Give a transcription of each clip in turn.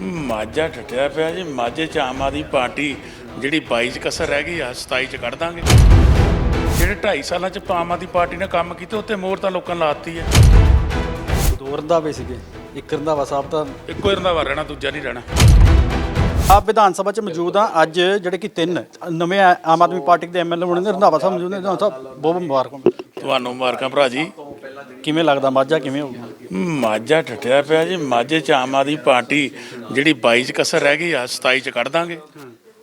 ਮਾਝਾ ਠੱਠਿਆ ਪਿਆ ਜੀ ਮਾਝੇ ਚ ਆਮ ਆਦਮੀ ਪਾਰਟੀ ਜਿਹੜੀ 22 ਚ ਕਸਰ ਰਹਿ ਗਈ ਆ 27 ਚ ਕੱਢ ਦਾਂਗੇ। ਜਿਹੜੇ 2.5 ਸਾਲਾਂ ਚ ਆਮ ਆਦਮੀ ਪਾਰਟੀ ਨੇ ਕੰਮ ਕੀਤੇ ਉੱਤੇ ਮੋਹਰ ਤਾਂ ਲੋਕਾਂ ਲਾਤੀ ਹੈ ਦੋ ਰੰਧਾਵੇ ਸੀਗੇ ਇੱਕ ਰੰਧਾਵਾ ਸਾਹਿਬ ਤਾਂ ਇੱਕੋ ਹੀ ਰੰਧਾਵਾ ਰਹਿਣਾ ਦੂਜਾ ਨਹੀਂ ਰਹਿਣਾ। ਆਪ ਵਿਧਾਨ ਸਭਾ ਚ ਮੌਜੂਦ ਆ ਅੱਜ ਜਿਹੜੇ ਕਿ ਤਿੰਨ ਨਵੇਂ ਆਮ ਆਦਮੀ ਪਾਰਟੀ ਦੇ ਐਮਐਲਏ ਬਣੇ ਨੇ ਰੰਧਾਵਾ ਸਾਹਿਬ ਮੌਜੂਦ ਨੇ। ਰੰਧਾਵਾ ਸਾਹਿਬ ਬਹੁਤ ਬਹੁਤ ਮੁਬਾਰਕਾਂ। ਤੁਹਾਨੂੰ ਮੁਬਾਰਕਾਂ ਭਰਾ ਜੀ। ਕਿਵੇਂ ਲੱਗਦਾ ਮਾਝਾ ਕਿਵੇਂ ਹੋ ਗਿਆ ਮਾਝਾ ਠੱਠਿਆ ਪਿਆ ਜੀ ਮਾਝੇ ਚ ਆਮ ਆਦਮੀ ਪਾਰਟੀ ਜਿਹੜੀ 22 ਚ ਕਸਰ ਰਹਿ ਗਈ ਆ 27 ਚ ਕੱਢ ਦਾਂਗੇ।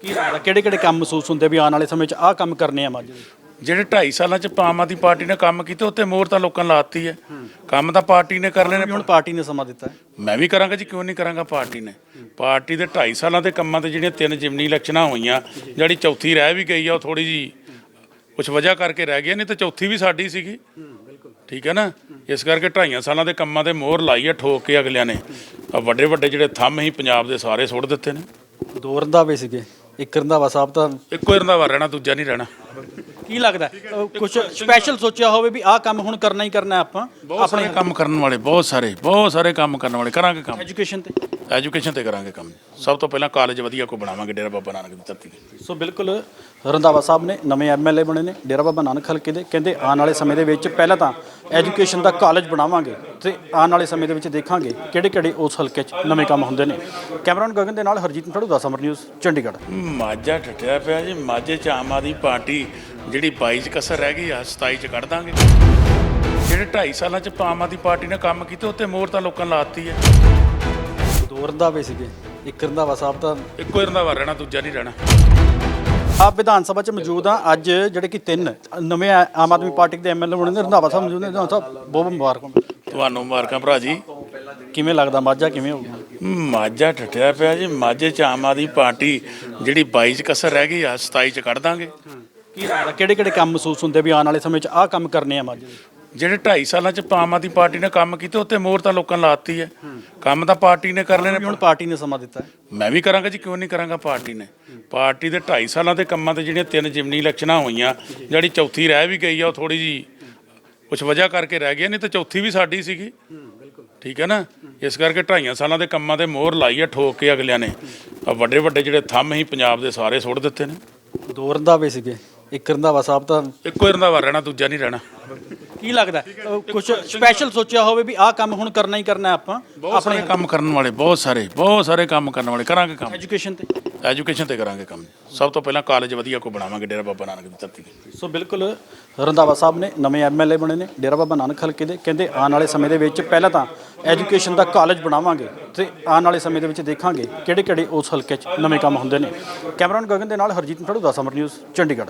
ਕੀ ਲੱਗਦਾ ਕਿਹੜੇ ਕਿਹੜੇ ਕੰਮ ਮਹਿਸੂਸ ਹੁੰਦੇ ਵੀ ਆਉਣ ਵਾਲੇ ਸਮੇਂ 'ਚ ਆਹ ਕੰਮ ਕਰਨੇ ਆ ਮਾਝੇ ਦੇ? ਜਿਹੜੇ 2.5 ਸਾਲਾਂ ਚ ਆਮ ਆਦਮੀ ਪਾਰਟੀ ਨੇ ਕੰਮ ਕੀਤੇ ਉੱਤੇ ਮੋਹਰ ਤਾਂ ਲੋਕਾਂ ਲਾਤੀ ਹੈ। ਕੰਮ ਤਾਂ ਪਾਰਟੀ ਨੇ ਕਰ ਲੈਣੇ ਵੀ ਹੁਣ ਪਾਰਟੀ ਨੇ ਸਮਾਂ ਦਿੱਤਾ ਹੈ। ਮੈਂ ਵੀ ਕਰਾਂਗਾ ਜੀ ਕਿਉਂ ਨਹੀਂ ਕਰਾਂਗਾ ਪਾਰਟੀ ਨੇ? ਪਾਰਟੀ ਦੇ 2.5 ਸਾਲਾਂ ਦੇ ਕੰਮਾਂ ਤੇ ਜਿਹੜੀਆਂ ਤਿੰਨ ਜਿਮਨੀ ਇਲੈਕਸ਼ਨਾਂ ਹੋਈਆਂ ਜਿਹੜੀ ਚੌਥੀ ਰਹਿ ਵੀ ਗਈ ਆ ਉਹ ਥੋੜੀ ਜੀ ਕੁਝ ਵਜ੍ਹਾ ਕਰਕੇ ਰਹਿ ਗਈ ਨਹੀਂ ਤਾਂ ਚੌਥੀ ਵੀ ਸਾਡੀ ਸੀਗੀ। ਠੀਕ ਹੈ ਨਾ? ਇਸ ਕਰਕੇ 2.5 ਸਾਲਾਂ ਦੇ ਕੰਮਾਂ ਤੇ ਮੋਹਰ ਲਾਈ ਆ ਠੋਕ ਕੇ ਅਗਲਿਆਂ ਨੇ। ਆ ਵੱਡੇ ਵੱਡੇ ਜਿਹੜੇ ਥੰਮ ਹੀ ਪੰਜਾਬ ਦੇ ਸਾਰੇ ਸੁੱਟ ਦਿੱਤੇ ਨੇ। ਦੋ ਰੰਧਾਵੇ ਸੀਗੇ ਇੱਕ ਰੰਧਾਵਾ ਸਾਹਿਬ ਤਾਂ ਇੱਕੋ ਹੀ ਰੰਧਾਵਾ ਰਹਿਣਾ ਦੂਜਾ ਨਹੀਂ ਰਹਿਣਾ। ਕੀ ਲੱਗਦਾ? ਕੁਝ ਸਪੈਸ਼ਲ ਸੋਚਿਆ ਹੋਵੇ ਵੀ ਆਹ ਕੰਮ ਹੁਣ ਕਰਨਾ ਹੀ ਕਰਨਾ ਹੈ ਆਪਾਂ ਸਾਰੇ ਕੰਮ ਕਰਨ ਵਾਲੇ ਬਹੁਤ ਸਾਰੇ ਬਹੁਤ ਸਾਰੇ ਕੰਮ ਕਰਨ ਵਾਲੇ ਕਰਾਂਗੇ ਕੰਮ। ਐਜੂਕੇਸ਼ਨ ਤੇ। ਐਜੂਕੇਸ਼ਨ ਤੇ ਕਰਾਂਗੇ ਕੰਮ। ਸਭ ਤੋਂ ਪਹਿਲਾਂ ਕਾਲਜ ਵਧੀਆ ਕੋ ਬਣਾਵਾਂਗੇ ਡੇਰਾ ਬਾਬਾ ਨਾਨਕ ਦੀ ਧਰਤੀ ਤੇ। ਸੋ ਬਿਲਕੁਲ ਰੰਧਾਵਾ ਸਾਹਿਬ ਨੇ ਨਵੇਂ ਐਮਐਲਏ ਬਣੇ ਨੇ ਡੇਰਾ ਬਾਬਾ ਨਾਨਕ ਹਲਕੇ ਦੇ। ਕਹਿੰਦੇ ਆਉਣ ਵਾਲੇ ਸਮੇਂ ਦੇ ਵਿੱਚ ਪਹਿਲਾਂ ਤਾਂ ਐਜੂਕੇਸ਼ਨ ਦਾ ਕਾਲਜ ਬਣਾਵਾਂਗੇ ਤੇ ਆਉਣ ਵਾਲੇ ਸਮੇਂ ਦੇ ਵਿੱਚ ਦੇਖਾਂਗੇ ਕਿਹੜੇ ਕਿਹੜੇ ਉਸ ਹਲਕੇ 'ਚ ਨਵੇਂ ਕੰਮ ਹੁੰਦੇ ਨੇ। ਕੈਮਰਾਨ ਗਗਨ ਦੇ ਨਾਲ ਹਰਜੀਤ ਮਠੜੂ ਦਾ ਸਮਰ ਨਿਊਜ਼ ਚੰਡੀਗੜ੍ਹ। ਮਾਝਾ ਠੱਠਿਆ ਪਿਆ ਜੀ ਮਾਝੇ ਚ ਆਮ ਆਦਮੀ ਪਾਰਟੀ ਜਿਹੜੀ 22 ਚ ਕਸਰ ਰਹਿ ਗਈ ਆ 27 ਚ ਕੱਢ ਦਾਂਗੇ। ਜਿਹੜੇ 2.5 ਸਾਲਾਂ ਚ ਆਮ ਆਦਮੀ ਪਾਰਟੀ ਨੇ ਕੰਮ ਕੀਤੇ ਉੱਤੇ ਮੋਹਰ ਤਾਂ ਲੋਕਾਂ ਲਾਤੀ ਹੈ ਰੰਧਾਵੇ ਸੀਗੇ। ਇੱਕ ਰੰਧਾਵਾ ਸਾਹਿਬ ਤਾਂ ਇੱਕੋ ਹੀ ਰੰਧਾਵਾ ਰਹਿਣਾ ਦੂਜਾ ਨਹੀਂ ਰਹਿਣਾ। ਆਪ ਵਿਧਾਨ ਸਭਾ ਚ ਮੌਜੂਦ ਆ। ਅੱਜ ਜਿਹੜੇ ਕਿ ਤਿੰਨ ਨਵੇਂ ਆ- ਆਮ ਆਦਮੀ ਪਾਰਟੀ ਦੇ ਐਮਐਲਏ ਬਣੇ ਨੇ ਰੰਧਾਵਾ ਸਾਹਿਬ ਮੌਜੂਦ ਨੇ। ਰੰਧਾਵਾ ਸਾਹਿਬ ਬਹੁਤ ਮੁਬਾਰਕਾਂ। ਤੁਹਾਨੂੰ ਮੁਬਾਰਕਾਂ ਭਰਾ ਜੀ। ਕਿਵੇਂ ਲੱਗਦਾ? ਮਾਝਾ ਕਿਵੇਂ ਹੋ ਗਿਆ? ਮਾਝਾ ਠੱਠਿਆ ਪਿਆ ਜੀ। ਮਾਝੇ ਚ ਆਮ ਆਦਮੀ ਪਾਰਟੀ ਜਿਹੜੀ 22 ਚ ਕਸਰ ਰਹਿ ਗਈ ਆ 27 ਚ ਕੱਢ ਦਾਂਗੇ। ਕੀ ਲੱਗਦਾ? ਕਿਹੜੇ ਕਿਹੜੇ ਕੰਮ ਮਹਿਸੂਸ ਹੁੰਦੇ ਵੀ ਆਉਣ ਵਾਲੇ ਸਮੇਂ 'ਚ ਆਹ ਕੰਮ ਕਰਨੇ ਆ ਮਾਝੇ ਦੇ? ਜਿਹੜੇ 2.5 ਸਾਲਾਂ ਚ ਆਮ ਆਦਮੀ ਪਾਰਟੀ ਨੇ ਕੰਮ ਕੀਤੇ ਉੱਤੇ ਮੋਹਰ ਤਾਂ ਲੋਕਾਂ ਲਾਤੀ ਹੈ। ਕੰਮ ਤਾਂ ਪਾਰਟੀ ਨੇ ਕਰ ਲੈਣੇ। ਹੁਣ ਪਾਰਟੀ ਨੇ ਸਮਾਂ ਦਿੱਤਾ ਮੈਂ ਵੀ ਕਰਾਂਗਾ ਜੀ ਕਿਉਂ ਨਹੀਂ ਕਰਾਂਗਾ ਪਾਰਟੀ ਨੇ? ਪਾਰਟੀ ਦੇ 2.5 ਸਾਲਾਂ ਦੇ ਕੰਮਾਂ ਤੇ ਜਿਹੜੀਆਂ ਤਿੰਨ ਜਿਮਨੀ ਇਲੈਕਸ਼ਨਾਂ ਹੋਈਆਂ ਜਿਹੜੀ ਚੌਥੀ ਰਹਿ ਵੀ ਗਈ ਆ ਉਹ ਥੋੜੀ ਜੀ ਕੁਝ ਵਜ੍ਹਾ ਕਰਕੇ ਰਹਿ ਗਈ ਨਹੀਂ ਤਾਂ ਚੌਥੀ ਵੀ ਸਾਡੀ ਸੀਗੀ। ਠੀਕ ਹੈ ਨਾ? ਇਸ ਕਰਕੇ 2.5 ਸਾਲਾਂ ਦੇ ਕੰਮਾਂ ਤੇ ਮੋਹਰ ਲਾਈ ਆ ਠੋਕ ਕੇ ਅਗਲਿਆਂ ਨੇ। ਆ ਵੱਡੇ ਵੱਡੇ ਜਿਹੜੇ ਥੰਮ ਹੀ ਪੰਜਾਬ ਦੇ ਸਾਰੇ ਸੁੱਟ ਦਿੱਤੇ ਨੇ। ਦੋ ਰੰਧਾਵੇ ਸੀਗੇ ਇੱਕ ਰੰਧਾਵਾ ਸਾਹਿਬ ਤਾਂ ਇੱਕੋ ਹੀ ਰੰਧਾਵਾ ਰਹਿਣਾ ਦੂਜਾ ਨਹੀਂ ਰਹਿਣਾ। ਕੀ ਲੱਗਦਾ? ਕੁਝ ਸਪੈਸ਼ਲ ਸੋਚਿਆ ਹੋਵੇ ਵੀ ਆਹ ਕੰਮ ਹੁਣ ਕਰਨਾ ਹੀ ਕਰਨਾ ਆਪਾਂ ਸਾਰੇ ਕੰਮ ਕਰਨ ਵਾਲੇ ਬਹੁਤ ਸਾਰੇ ਬਹੁਤ ਸਾਰੇ ਕੰਮ ਕਰਨ ਵਾਲੇ ਕਰਾਂਗੇ ਕੰਮ। ਐਜੂਕੇਸ਼ਨ ਤੇ। ਐਜੂਕੇਸ਼ਨ ਤੇ ਕਰਾਂਗੇ ਕੰਮ। ਸਭ ਤੋਂ ਪਹਿਲਾਂ ਕਾਲਜ ਵਧੀਆ ਕੋ ਬਣਾਵਾਂਗੇ ਡੇਰਾ ਬਾਬਾ ਨਾਨਕ ਦੀ ਧਰਤੀ ਤੇ। ਸੋ ਬਿਲਕੁਲ ਰੰਧਾਵਾ ਸਾਹਿਬ ਨੇ ਨਵੇਂ ਐਮਐਲਏ ਬਣੇ ਨੇ ਡੇਰਾ ਬਾਬਾ ਨਾਨਕ ਹਲਕੇ ਦੇ ਕਹਿੰਦੇ ਆਉਣ ਵਾਲੇ ਸਮੇਂ ਦੇ ਵਿੱਚ ਪਹਿਲਾਂ ਤਾਂ ਐਜੂਕੇਸ਼ਨ ਦਾ ਕਾਲਜ ਬਣਾਵਾਂਗੇ ਤੇ ਆਉਣ ਵਾਲੇ ਸਮੇਂ ਦੇ ਵਿੱਚ ਦੇਖਾਂਗੇ ਕਿਹੜੇ ਕਿਹੜੇ ਉਸ ਹਲਕੇ 'ਚ ਨਵੇਂ ਕੰਮ ਹੁੰਦੇ ਨੇ। ਕੈਮਰਾਨ ਗਗਨ ਦੇ ਨਾਲ ਹਰਜੀਤ ਮਠੜੂ ਦਾ ਸਮਰ ਨਿਊਜ਼ ਚੰਡੀਗੜ੍ਹ।